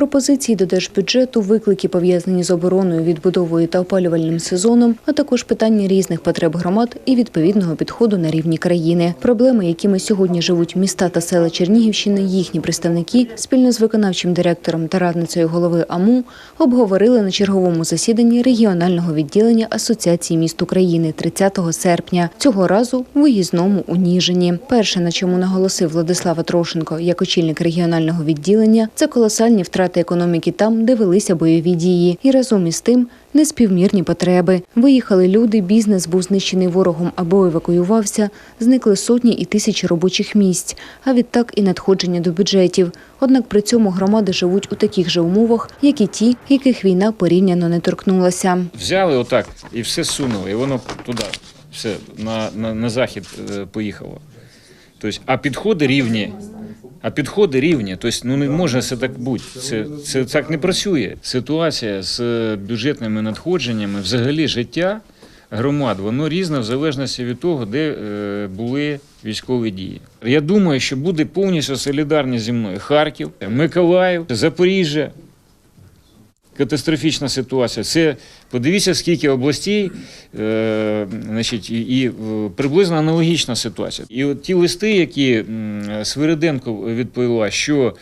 Пропозиції до держбюджету, виклики пов'язані з обороною, відбудовою та опалювальним сезоном, а також питання різних потреб громад і відповідного підходу на рівні країни. Проблеми, якими сьогодні живуть міста та села Чернігівщини, їхні представники спільно з виконавчим директором та радницею голови АМУ обговорили на черговому засіданні регіонального відділення Асоціації міст України 30 серпня. Цього разу виїзному у Ніжині. Перше, на чому наголосив Владислав Трошенко, як очільник регіонального відділення, це колосальні втрати економіки там, де велися бойові дії, і разом із тим неспівмірні потреби. Виїхали люди, бізнес був знищений ворогом або евакуювався, зникли сотні і тисячі робочих місць, а відтак і надходження до бюджетів. Однак при цьому громади живуть у таких же умовах, як і ті, яких війна порівняно не торкнулася. Взяли отак і все сунули, і воно туди, все, на, на, на захід е, поїхало. Тобто, а підходи рівні. А підходи рівні. Тобто, ну не може це так бути. Це, це так не працює. Ситуація з е, бюджетними надходженнями, взагалі життя громад, воно різне в залежності від того, де е, були військові дії. Я думаю, що буде повністю солідарні зі мною Харків, Миколаїв, Запоріжжя, катастрофічна ситуація. Це подивіться, скільки областей, е, значить, і, е, приблизно аналогічна ситуація. І от ті листи, які Свириденко відповіла, що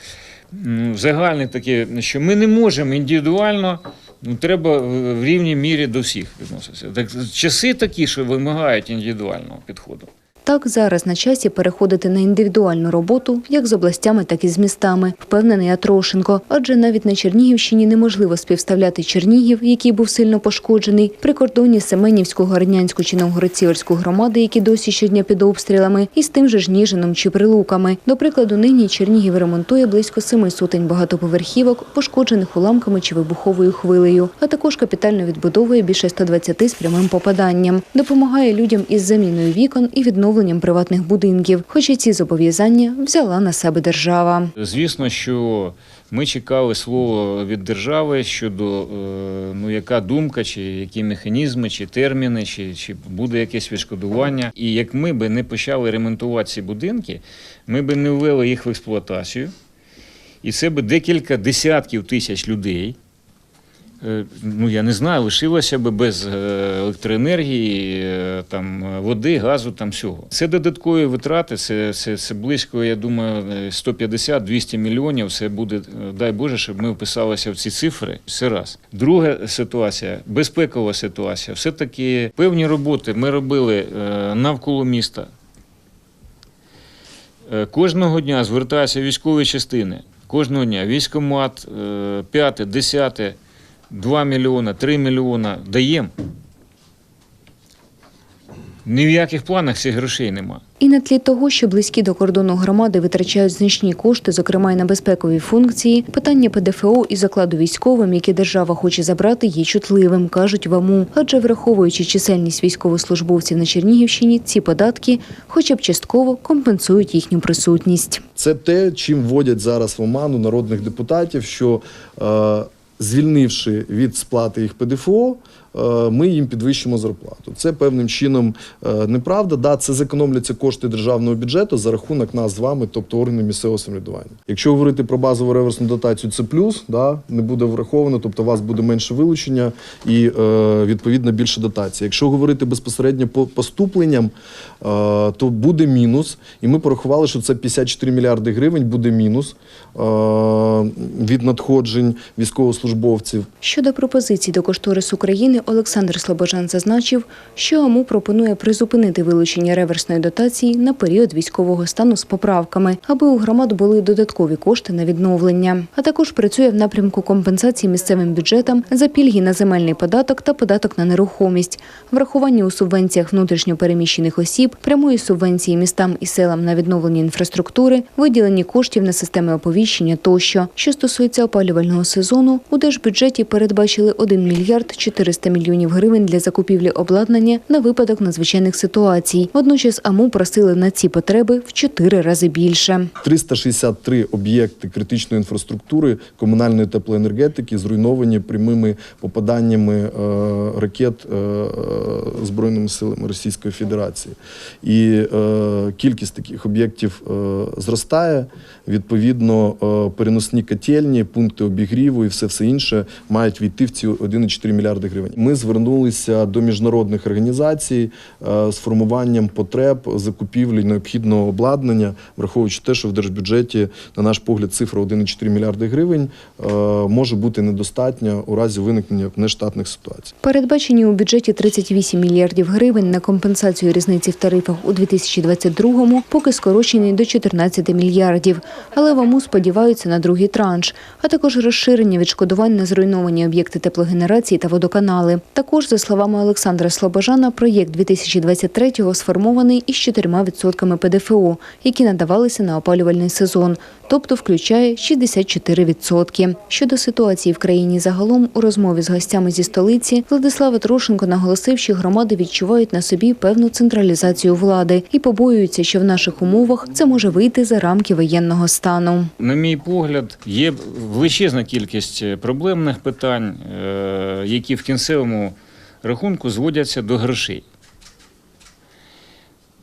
загальне таке, що ми не можемо індивідуально. Ну, треба в рівній мірі до всіх відноситися. Так часи такі, що вимагають індивідуального підходу. Так, зараз на часі переходити на індивідуальну роботу як з областями, так і з містами, впевнений Атрошенко. Адже навіть на Чернігівщині неможливо співставляти Чернігів, який був сильно пошкоджений, прикордонні Семенівського, Городнянську чи Новгород-Сіверську громади, які досі щодня під обстрілами, і з тим же ж Ніжином чи Прилуками. До прикладу, нині Чернігів ремонтує близько семи сотень багатоповерхівок, пошкоджених уламками чи вибуховою хвилею, а також капітально відбудовує більше 120 з прямим попаданням, допомагає людям із заміною вікон і відновленням приватних будинків. Хоч і ці зобов'язання взяла на себе держава. Звісно, що ми чекали слово від держави щодо е, ну, яка думка, чи які механізми, чи терміни, чи, чи буде якесь відшкодування. І як ми би не почали ремонтувати ці будинки, ми би не ввели їх в експлуатацію. І це би декілька десятків тисяч людей. Е, Ну, я не знаю, лишилося би без е, електроенергії, е, там, води, газу, там всього. Це додаткові витрати, це, це, це близько, я думаю, е, 150-200 мільйонів. Це буде, дай Боже, щоб ми вписалися в ці цифри. Це раз. Друга ситуація, безпекова ситуація. Все-таки певні роботи ми робили навколо міста. Кожного дня звертаються військові частини. Кожного дня військомат, п'яте, десяте, 2 мільйона, 3 мільйона даємо. Ні в яких планах цих грошей нема. І на тлі того, що близькі до кордону громади витрачають значні кошти, зокрема й на безпекові функції, питання ПДФО і закладу військовим, які держава хоче забрати, є чутливим, кажуть в АМУ. Адже враховуючи чисельність військовослужбовців на Чернігівщині, ці податки, хоча б частково компенсують їхню присутність. Це те, чим вводять зараз в оману народних депутатів, що е, звільнивши від сплати їх ПДФО, ми їм підвищимо зарплату. Це певним чином е, неправда. Да, це зекономляться кошти державного бюджету за рахунок нас з вами, тобто органів місцевого самоврядування. Якщо говорити про базову реверсну дотацію, це плюс, да, не буде враховано, тобто у вас буде менше вилучення і е, відповідно більше дотації. Якщо говорити безпосередньо по поступленням, е, то буде мінус. І ми порахували, що це 54 мільярди гривень буде мінус е, від надходжень військовослужбовців. Щодо пропозицій до кошторису України, Олександр Слобожан зазначив, що АМУ пропонує призупинити вилучення реверсної дотації на період військового стану з поправками, аби у громад були додаткові кошти на відновлення. А також працює в напрямку компенсації місцевим бюджетам за пільги на земельний податок та податок на нерухомість, врахування у субвенціях внутрішньо переміщених осіб, прямої субвенції містам і селам на відновлення інфраструктури, виділені коштів на системи оповіщення тощо. Що стосується опалювального сезону, у держбюджеті передбачили 1 мільярд 400 300 мільйонів гривень для закупівлі обладнання на випадок надзвичайних ситуацій. Водночас АМУ просили на ці потреби в чотири рази більше. 363 об'єкти критичної інфраструктури комунальної теплоенергетики зруйновані прямими попаданнями е, ракет е, е, збройними силами Російської Федерації. І кількість таких об'єктів зростає. Відповідно, переносні котельні, пункти обігріву і все все інше мають війти в ці 1,4 мільярди гривень. Ми звернулися до міжнародних організацій е, з формуванням потреб закупівлі необхідного обладнання, враховуючи те, що в держбюджеті, на наш погляд, цифра 1,4 мільярди гривень е, може бути недостатня у разі виникнення нештатних ситуацій. Передбачені у бюджеті 38 мільярдів гривень на компенсацію різниці в тарифах у 2022-му поки скорочені до 14 мільярдів. Але в АМУ сподіваються на другий транш, а також розширення відшкодувань на зруйновані об'єкти теплогенерації та водоканали. Також, за словами Олександра Слобожана, проєкт 2023-го сформований із 4% ПДФО, які надавалися на опалювальний сезон, тобто включає 64%. Щодо ситуації в країні загалом, у розмові з гостями зі столиці Владислав Трошенко наголосив, що громади відчувають на собі певну централізацію влади і побоюються, що в наших умовах це може вийти за рамки воєнного стану. На мій погляд, є величезна кількість проблемних питань, е, які в кінцевому рахунку зводяться до грошей.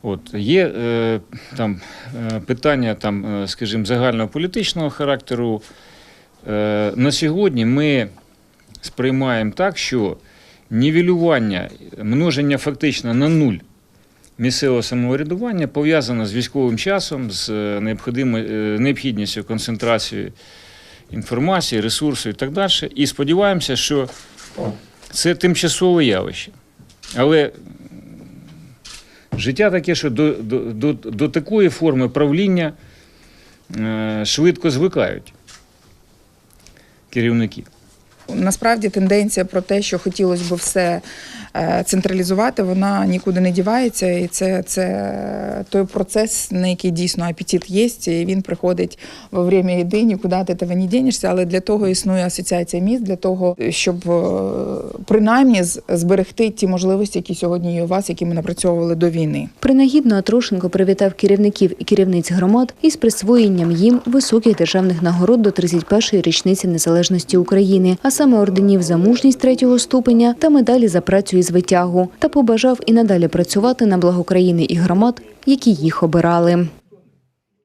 От, є е, там, е, питання, там, е, скажімо, загальнополітичного характеру. Е, на сьогодні ми сприймаємо так, що нівелювання, множення фактично на нуль місцевого самоврядування пов'язано з військовим часом, з е, необхідністю концентрації інформації, ресурсу і так далі. І сподіваємося, що це тимчасове явище. Але життя таке, що до, до, до, до такої форми правління е, швидко звикають керівники. Насправді тенденція про те, що хотілося б все е, централізувати, вона нікуди не дівається. І це, це той процес, на який дійсно апетит є, і він приходить во время їди, нікуди ти того не дінешся. Але для того існує асоціація міст, для того, щоб е, принаймні зберегти ті можливості, які сьогодні є у вас, які ми напрацьовували до війни. Принагідно Трошенко привітав керівників і керівниць громад із присвоєнням їм високих державних нагород до 31-ї річниці незалежності України, а саме орденів за мужність третього ступеня та медалі за працю і звитягу, та побажав і надалі працювати на благо країни і громад, які їх обирали.